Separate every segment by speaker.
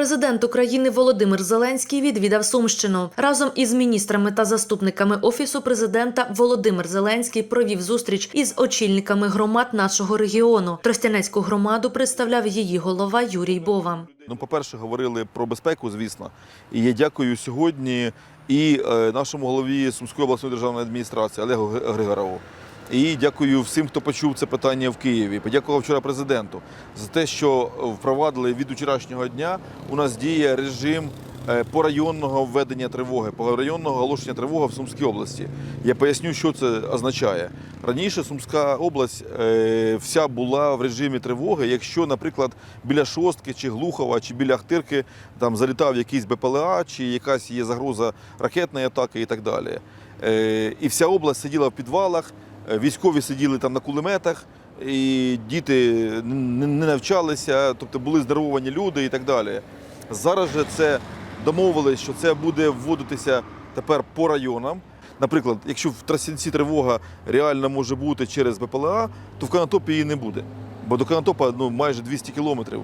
Speaker 1: Президент України Володимир Зеленський відвідав Сумщину. Разом із міністрами та заступниками офісу президента Володимир Зеленський провів зустріч із очільниками громад нашого регіону. Тростянецьку громаду представляв її голова Юрій Бова.
Speaker 2: Ну, по-перше, говорили про безпеку, звісно. І я дякую сьогодні і е, нашому голові Сумської обласної державної адміністрації Олегу Григорову. І дякую всім, хто почув це питання в Києві. Подякував вчора президенту за те, що впровадили від вчорашнього дня. У нас діє режим е, порайонного введення тривоги, порайонного оголошення тривоги в Сумській області. Я поясню, що це означає. Раніше Сумська область е, вся була в режимі тривоги. Якщо, наприклад, біля Шостки чи Глухова, чи біля Ахтирки там залітав якийсь БПЛА, чи якась є загроза ракетної атаки і так далі. Е, І вся область сиділа в підвалах, військові сиділи там на кулеметах, і діти не навчалися, тобто були здивовані люди і так далі. Зараз же це домовились, що це буде вводитися тепер по районам. Наприклад, якщо в Трасянці тривога реально може бути через БПЛА, то в Канатопі її не буде. Бо до Канатопа ну, майже 200 кілометрів,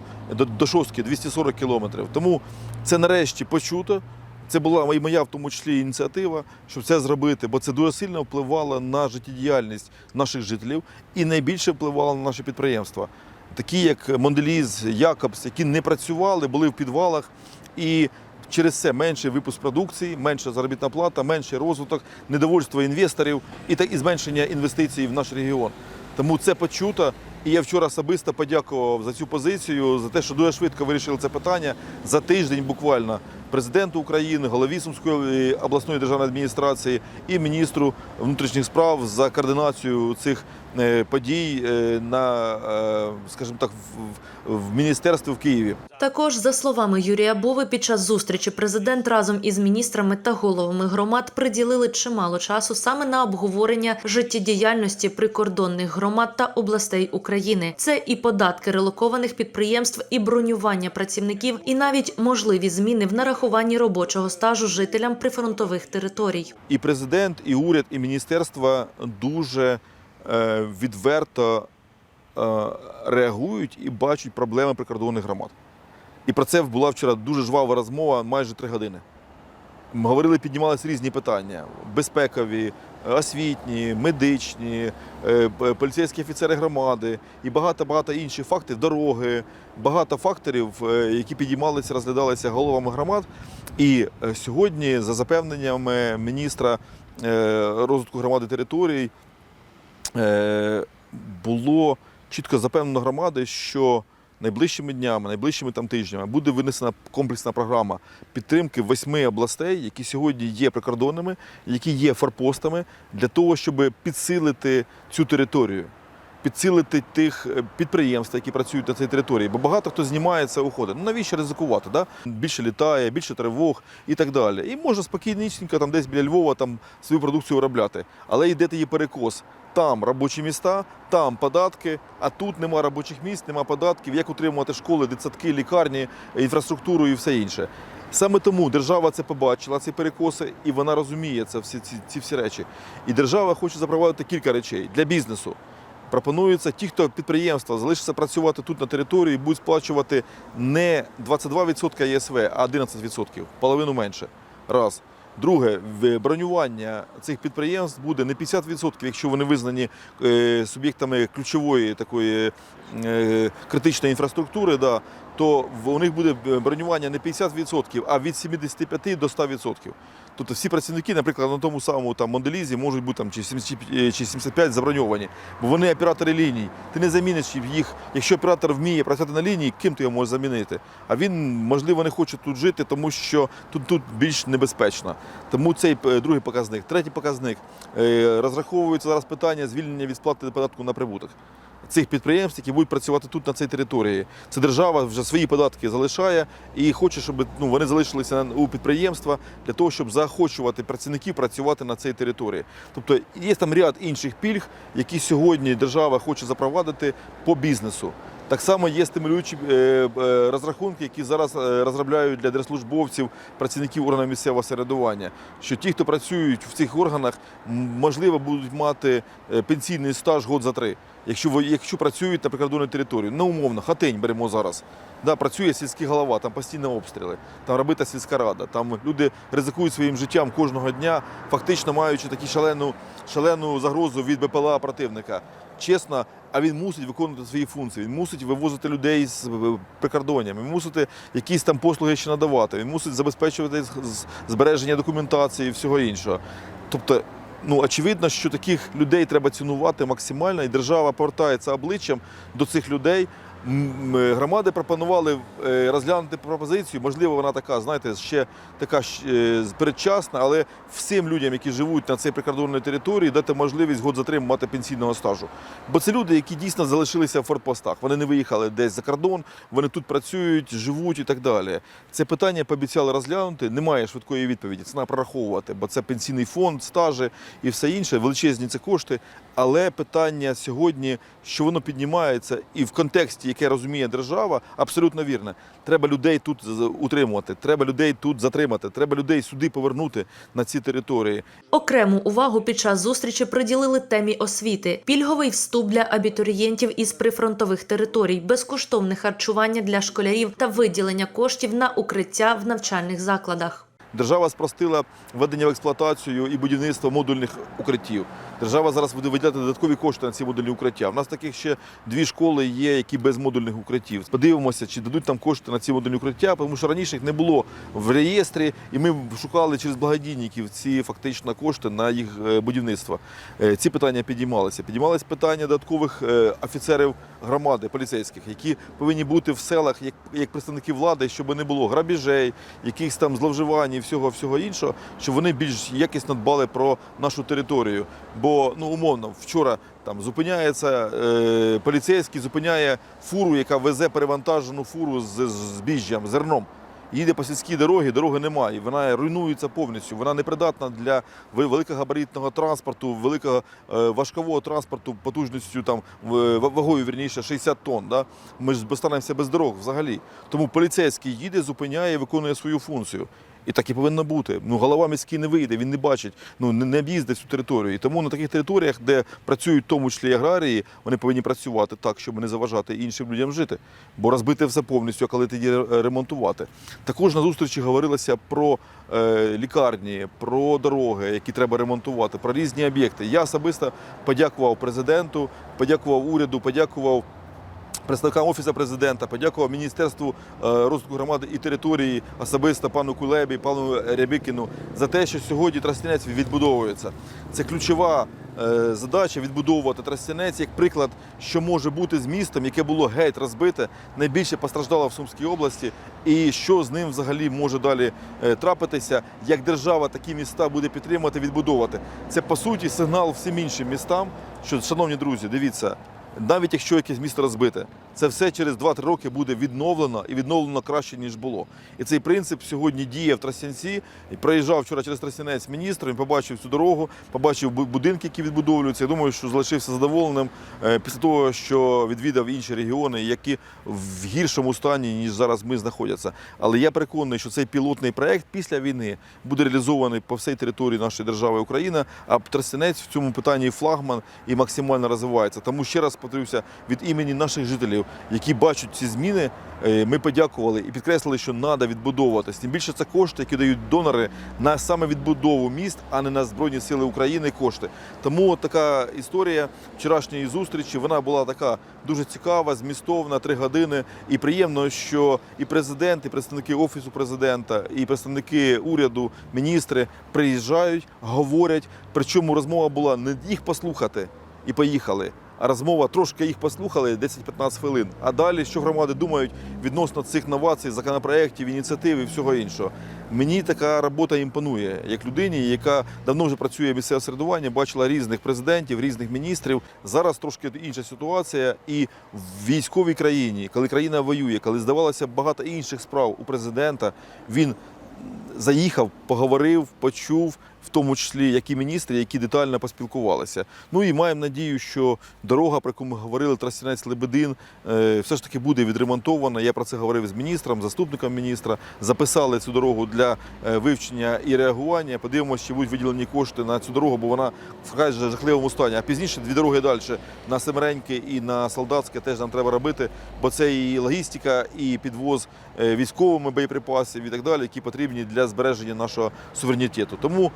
Speaker 2: до Шостки 240 кілометрів. Тому це нарешті почуто. Це була і моя в тому числі ініціатива, щоб це зробити, бо це дуже сильно впливало на життєдіяльність наших жителів і найбільше впливало на наші підприємства. Такі як Монделіз, Якобс, які не працювали, були в підвалах і через це менший випуск продукції, менша заробітна плата, менший розвиток, недовольство інвесторів і так і зменшення інвестицій в наш регіон. Тому це почуто. І я вчора особисто подякував за цю позицію, за те, що дуже швидко вирішили це питання за тиждень буквально президенту України, голові Сумської обласної державної адміністрації і міністру внутрішніх справ за координацію цих е, подій е, на, е, скажімо так, в, міністерстві в Києві.
Speaker 1: Також, за словами Юрія Бови, під час зустрічі президент разом із міністрами та головами громад приділили чимало часу саме на обговорення життєдіяльності прикордонних громад та областей України. Це і податки релокованих підприємств, і бронювання працівників, і навіть можливі зміни в нарахуванні робочого стажу жителям прифронтових територій.
Speaker 2: І президент, і уряд, і міністерства дуже е, відверто е, реагують і бачать проблеми прикордонних громад. І про це була вчора дуже жвава розмова, майже три години. Ми говорили, піднімалися різні питання: безпекові, освітні, медичні, е, поліцейські офіцери громади і багато-багато інших фактів, дороги, багато факторів, е, які підіймалися, розглядалися головами громад. І е, сьогодні, за запевненнями міністра розвитку громади територій, було чітко запевнено громади, що найближчими днями, найближчими там тижнями буде винесена комплексна програма підтримки восьми областей, які сьогодні є прикордонними, які є форпостами, для того, щоб підсилити цю територію. Підсилити тих е, підприємств, які працюють на цій території, бо багато хто знімається, уходить. Ну навіщо ризикувати? Да? Більше літає, більше тривог і так далі. І можна спокійнісінько там десь біля Львова там свою продукцію виробляти. Але йде тоді перекос. Там робочі міста, там податки, а тут нема робочих місць, нема податків, як утримувати школи, дитсадки, лікарні, інфраструктуру і все інше. Саме тому держава це побачила, ці перекоси, і вона розуміє це всі ці, ці всі речі. І держава хоче запровадити кілька речей для бізнесу. Пропонується ті, хто підприємства залишиться працювати тут на території, будуть сплачувати не 22% ЄСВ, а 11%, половину менше. Раз. Друге, бронювання цих підприємств буде не 50%, якщо вони визнані е, суб'єктами ключової такої е, критичної інфраструктури, да, то у них буде бронювання не 50%, а від 75 до 100%. Тобто всі працівники, наприклад, на тому самому там Монделізі можуть бути там чи 70 чи 75 заброньовані, бо вони оператори ліній. Ти не заміниш їх. Якщо оператор вміє працювати на лінії, ким ти його можеш замінити? А він, можливо, не хоче тут жити, тому що тут, тут більш небезпечно. Тому цей е, другий показник. Третій показник. Е, Розраховується зараз питання звільнення від сплати податку на прибуток. Цих підприємств, які будуть працювати тут на цій території, це держава вже свої податки залишає і хоче, щоб ну вони залишилися у підприємства для того, щоб заохочувати працівників працювати на цій території. Тобто є там ряд інших пільг, які сьогодні держава хоче запровадити по бізнесу. Так само є стимулюючі е, е, розрахунки, які зараз е, розробляють для держслужбовців, працівників органів місцевого самоврядування. Що ті, хто працюють в цих органах, можливо, будуть мати пенсійний стаж год за три. Якщо якщо працюють на прикордонній території, ну умовно, хатень беремо зараз. Да, працює сільський голова, там постійно обстріли, там робита сільська рада. Там люди ризикують своїм життям кожного дня, фактично маючи таку шалену, шалену загрозу від БПЛА противника. Чесно, а він мусить виконувати свої функції. Він мусить вивозити людей з е, прикордоннями, він мусить якісь там послуги ще надавати. Він мусить забезпечувати збереження документації і всього іншого. Тобто, ну очевидно, що таких людей треба цінувати максимально, і держава повертається обличчям до цих людей. Е, Громади пропонували е, розглянути пропозицію. Можливо, вона така, знаєте, ще така е, передчасна, але всім людям, які живуть на цій прикордонній території, дати можливість год за три мати пенсійного стажу. Бо це люди, які дійсно залишилися в фортпостах. Вони не виїхали десь за кордон, вони тут працюють, живуть і так далі. Це питання пообіцяли розглянути. Немає швидкої відповіді. Це треба прораховувати, бо це пенсійний фонд, стажі і все інше. Величезні це кошти. Але питання сьогодні, що воно піднімається, і в контексті, яке розуміє держава, абсолютно вірне. Треба людей тут утримувати, треба людей тут затримати, треба людей сюди повернути на ці території.
Speaker 1: Окрему увагу під час зустрічі приділили темі освіти, пільговий вступ для абітурієнтів із прифронтових територій, безкоштовне харчування для школярів та виділення коштів на укриття в навчальних закладах.
Speaker 2: Держава спростила введення в експлуатацію і будівництво модульних укриттів. Держава зараз буде виділяти додаткові кошти на ці модульні укриття. У нас таких ще дві школи є, які без модульних укриттів. Подивимося, чи дадуть там кошти на ці модульні укриття, тому що раніше їх не було в реєстрі, і ми шукали через благодійників ці фактично кошти на їх е, будівництво. Е, Ці питання підіймалися. Підіймалися питання додаткових е, офіцерів громади, поліцейських, які повинні бути в селах як, як представники влади, щоб не було грабіжей, якихось там зловживань всього всього іншого, щоб вони більш якісно дбали про нашу територію. Бо ну умовно, вчора там зупиняється е, поліцейський, зупиняє фуру, яка везе перевантажену фуру з, збіжжям, зерном. Їде по сільській дорогі, дороги немає. Вона руйнується повністю. Вона непридатна для ве- великогабаритного транспорту, великого е, важкового транспорту потужністю там вагою вірніше 60 тонн. Да? Ми ж останемося без дорог взагалі. Тому поліцейський їде, зупиняє, виконує свою функцію. І так і повинно бути. Ну, голова міський не вийде, він не бачить, ну не, об'їздить цю територію. І тому на таких територіях, де працюють в тому числі аграрії, вони повинні працювати так, щоб не заважати іншим людям жити. Бо розбити все повністю, а коли тоді ремонтувати. Також на зустрічі говорилося про е, лікарні, про дороги, які треба ремонтувати, про різні об'єкти. Я особисто подякував президенту, подякував уряду, подякував представникам офісу президента, подякував Міністерству е, розвитку громади і території, особисто пану Кулебі, пану Рябікіну, за те, що сьогодні Тростянець відбудовується. Це ключова е, задача відбудовувати Тростянець як приклад, що може бути з містом, яке було геть розбите, найбільше постраждало в Сумській області, і що з ним взагалі може далі е, трапитися, як держава такі міста буде підтримувати, відбудовувати. Це по суті сигнал всім іншим містам, що, шановні друзі, дивіться. Навіть якщо якесь місто розбите, це все через 2-3 роки буде відновлено і відновлено краще, ніж було. І цей принцип сьогодні діє в Тростянці. І проїжджав вчора через Тростянець міністр, він побачив цю дорогу, побачив будинки, які відбудовуються. Я думаю, що залишився задоволеним е, після того, що відвідав інші регіони, які в гіршому стані, ніж зараз ми знаходяться. Але я переконаний, що цей пілотний проект після війни буде реалізований по всій території нашої держави Україна. А Тростянець в цьому питанні флагман і максимально розвивається. Тому ще раз повторюся від імені наших жителів, які бачать ці зміни. е, Ми подякували і підкреслили, що треба відбудовуватись. Тим більше це кошти, які дають донори на саме відбудову міст, а не на Збройні Сили України кошти. Тому от така історія вчорашньої зустрічі вона була така дуже цікава, змістовна, три години. І приємно, що і президент, і представники офісу президента, і представники уряду, міністри приїжджають, говорять. Причому розмова була не їх послухати і поїхали. Розмова трошки їх послухали 10-15 хвилин. А далі, що громади думають відносно цих новацій, законопроєктів, ініціатив і всього іншого. Мені така робота імпонує як людині, яка давно вже працює в місцеве середування, бачила різних президентів, різних міністрів. Зараз трошки інша ситуація, і в військовій країні, коли країна воює, коли здавалося багато інших справ у президента, він заїхав, поговорив, почув, в тому числі як і міністри, які детально поспілкувалися. Ну і маємо надію, що дорога, про яку ми говорили, Тростянець Лебедин, е, все ж таки буде відремонтована. Я про це говорив з міністром, заступником міністра. Записали цю дорогу для е, вивчення і реагування. Подивимося, чи будуть виділені кошти на цю дорогу, бо вона вкрай же жахливому стані. А пізніше дві дороги далі на Семереньке і на Солдатське теж нам треба робити, бо це і логістика, і підвоз е, військовими боєприпасів і так далі, які потрібні для збереження нашого суверенітету. Тому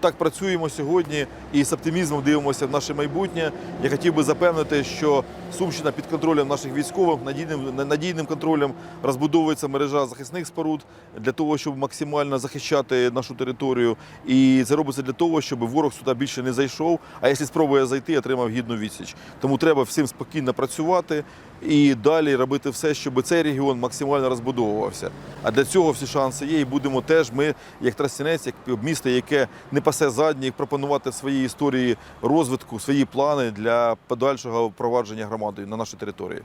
Speaker 2: так працюємо сьогодні і з оптимізмом дивимося в наше майбутнє. Я хотів би запевнити, що Сумщина під контролем наших військових, надійним, надійним контролем розбудовується мережа захисних споруд для того, щоб максимально захищати нашу територію. І це робиться для того, щоб ворог сюди більше не зайшов. А якщо спробує зайти, отримав гідну відсіч. Тому треба всім спокійно працювати і далі робити все, щоб цей регіон максимально розбудовувався. А для цього всі шанси є. І будемо теж ми, як Тростянець, як місто, яке не пасе задніх, пропонувати свої історії розвитку, свої плани для подальшого впровадження громади на нашій території.